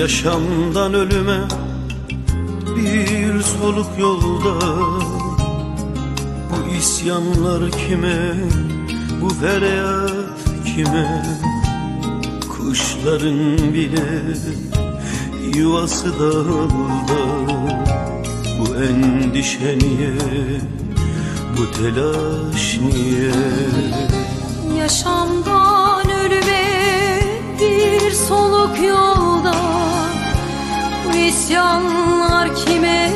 Yaşamdan ölüme bir soluk yolda. Bu isyanlar kime, bu feryat kime? Kuşların bile yuvası dağılda Bu endişe niye, bu telaş niye? Yaşamdan ölüme bir soluk yolda Bu isyanlar kime,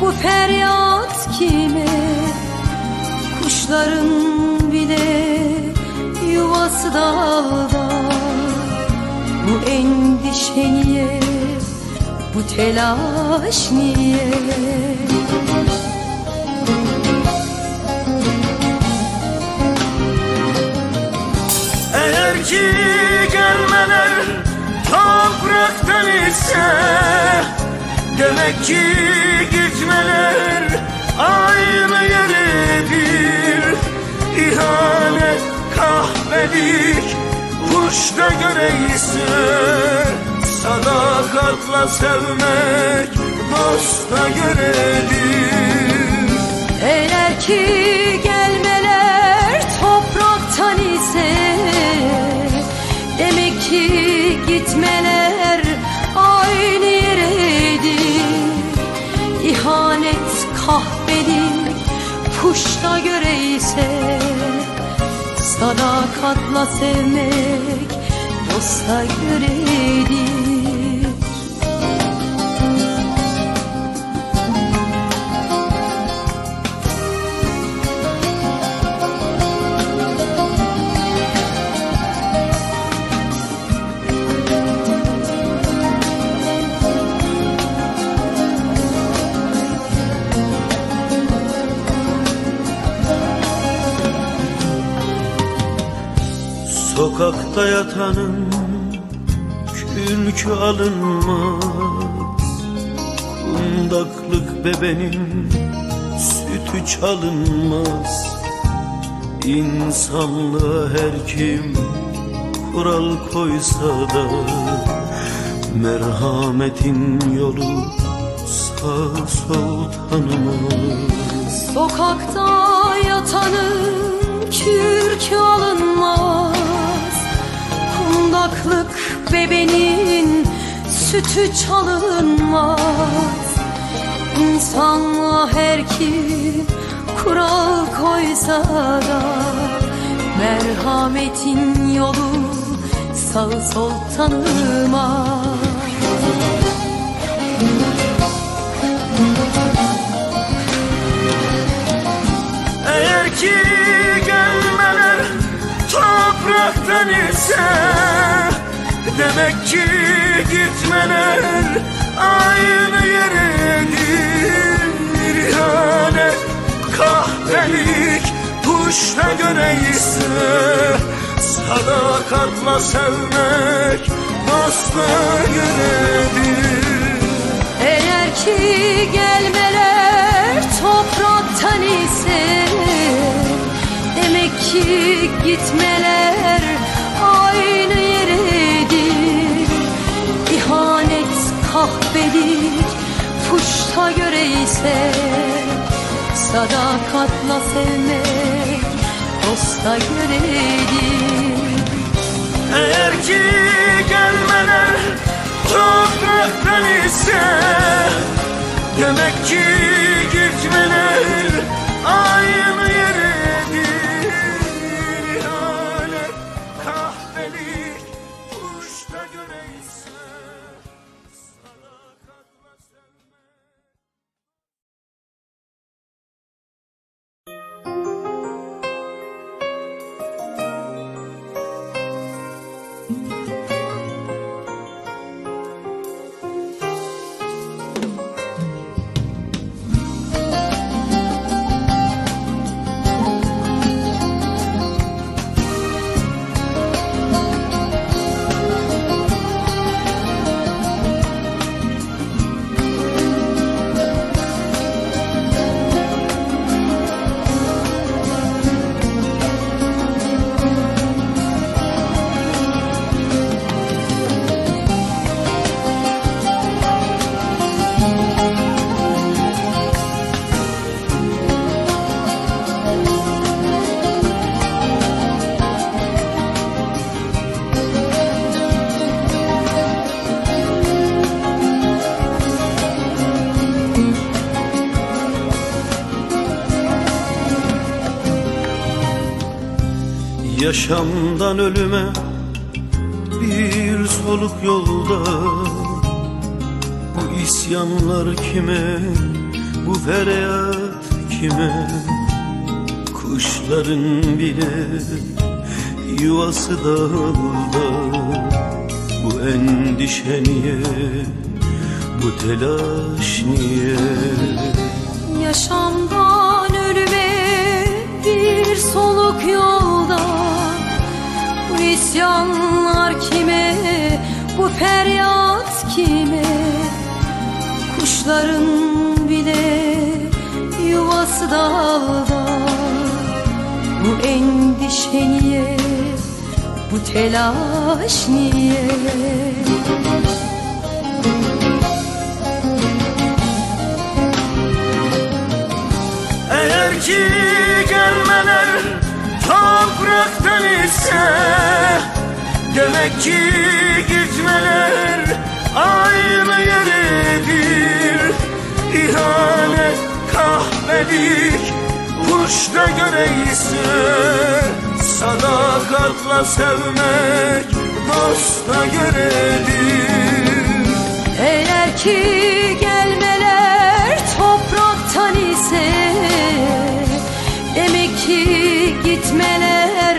bu feryat kime? Kuşların bile yuvası dalda. Bu endişe niye, bu telaş niye Demek ki gitmeler aynı yeredir İhanet, kahvelik, kuşta göre ise Sadakatla sevmek dosta göredir Sadakatla sevmek dosta göredir Sokakta yatanın kürkü alınmaz. Kundaklık bebenin sütü çalınmaz. İnsanlığa her kim kural koysa da Merhametin yolu sağ sol tanımaz Sokakta yatanın kürkü alınmaz Kundaklık bebenin sütü çalınmaz. İnsanla her kim kural koysa da Merhametin yolu sağ sol tanımaz. Eğer ki topraktan ise Demek ki gitmeler aynı yeredir İhanet, kahvelik, kuşta göre ise Sadakatla sevmek dosta göredir Eğer ki gelmeler topraktan ise ki gitmeler aynı yeredir. İhanet kahvelik puşta göre ise Sadakatla sevmek dosta göredir. Eğer ki gelmeler topraktan ise Demek ki gitmeler aynı Yaşamdan ölüme bir soluk yolda. Bu isyanlar kime, bu feryat kime? Kuşların bile yuvası dağılda Bu endişe niye, bu telaş niye? Yaşamdan ölüme bir soluk yolda isyanlar kime, bu feryat kime? Kuşların bile yuvası dalda. Bu endişe niye, bu telaş niye? Eğer ki topraktan ise Demek ki gitmeler aynı yeredir İhanet, kahvelik, kuşta göre ise Sadakatla sevmek dosta göredir. Eğer ki gelmeler topraktan ise gitmeler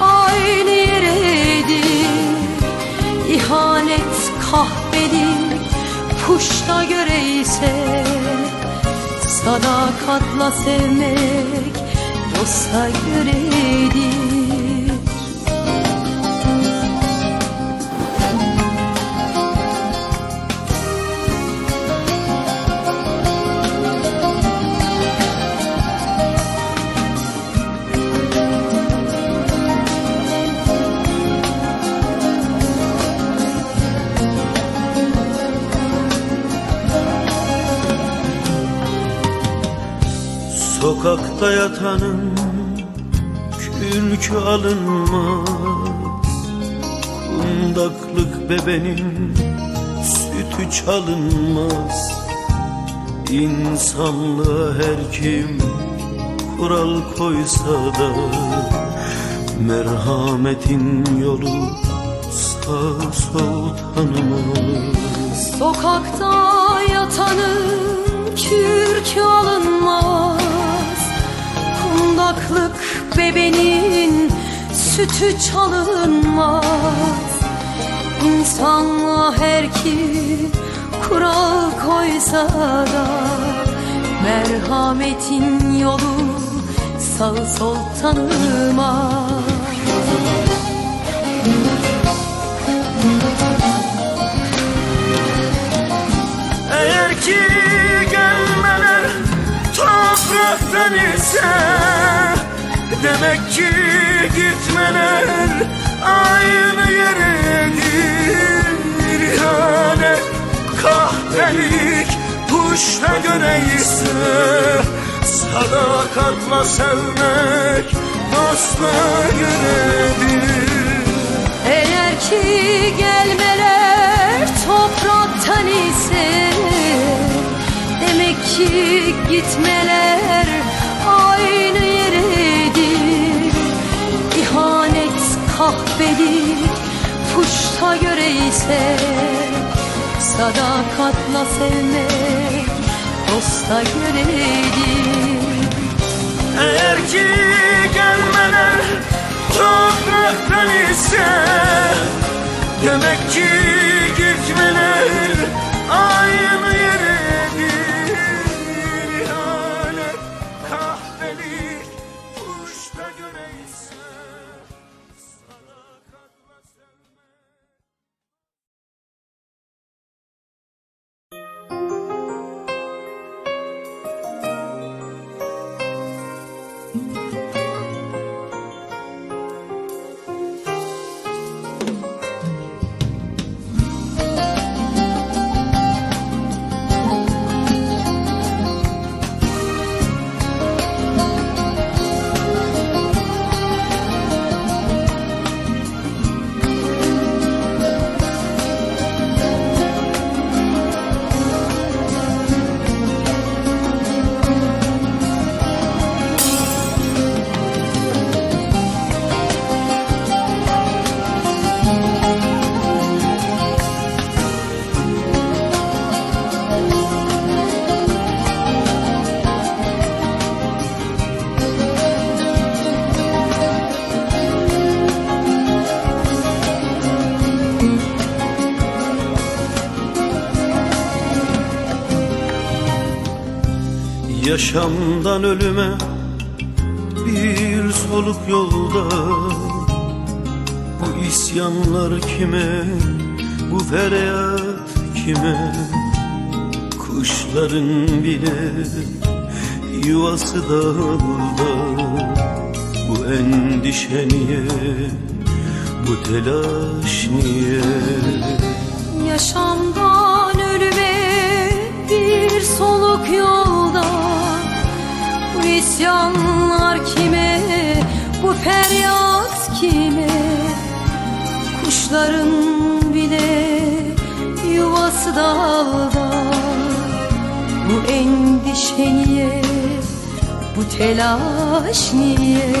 aynı yeredir İhanet kahvedir kuşta göre ise Sadakatla sevmek dosta göredir Sokakta yatanın kürkü alınmaz. Kundaklık bebenin sütü çalınmaz. İnsanlığa her kim kural koysa da Merhametin yolu sağ sol tanımaz. Sokakta yatanın kürkü alınmaz Kundaklık bebenin sütü çalınmaz. İnsanlığa her kim kural koysa da Merhametin yolu sağ sol tanımaz topraktan ise Demek ki gitmeler aynı yeredir İhanet, kahvelik, kuşla göre ise Sadakatla sevmek dostla göredir Eğer ki gelmeler topraktan ise Demek ki gitmeler aynı yeredir. İhanet kahvelik puşta göre ise Sadakatla sevmek dosta göredir. Eğer ki gelmeler topraktan ise Demek ki gitmeler aynı Yaşamdan ölüme bir soluk yolda. Bu isyanlar kime, bu feryat kime? Kuşların bile yuvası dağılda Bu endişe niye, bu telaş niye? Yaşamdan ölüme bir soluk yolda isyanlar kime, bu feryat kime? Kuşların bile yuvası dalda Bu endişe niye, bu telaş niye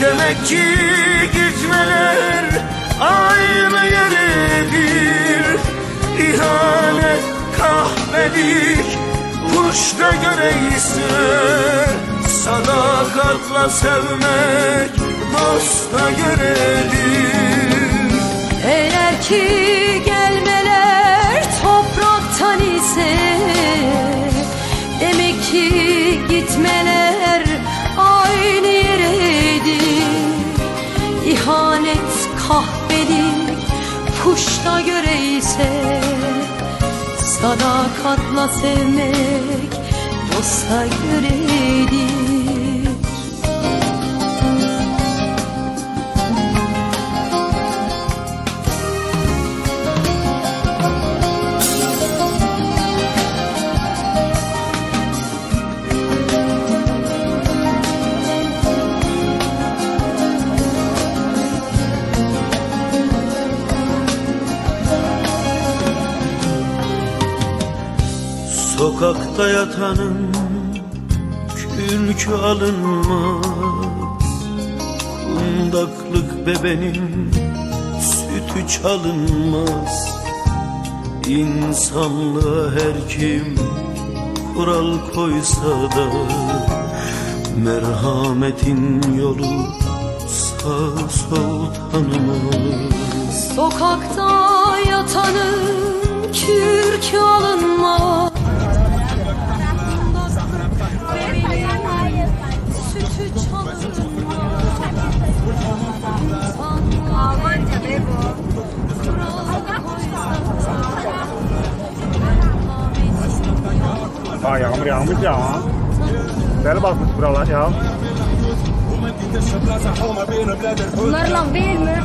Demek ki gitmeler aynı yeredir İhanet, kahvelik, kuşta göre ise Sadakatla sevmek dosta göredir Eğer ki Sadakatla sevmek dosta göredir Sokakta yatanın kürkü alınmaz. Kundaklık bebenin sütü çalınmaz. İnsanlığa her kim kural koysa da Merhametin yolu sağ sol tanımaz. Sokakta yatanın kürkü alınmaz yağmış ya. Bel basmış buralar ya. Bunlar laf değil mi?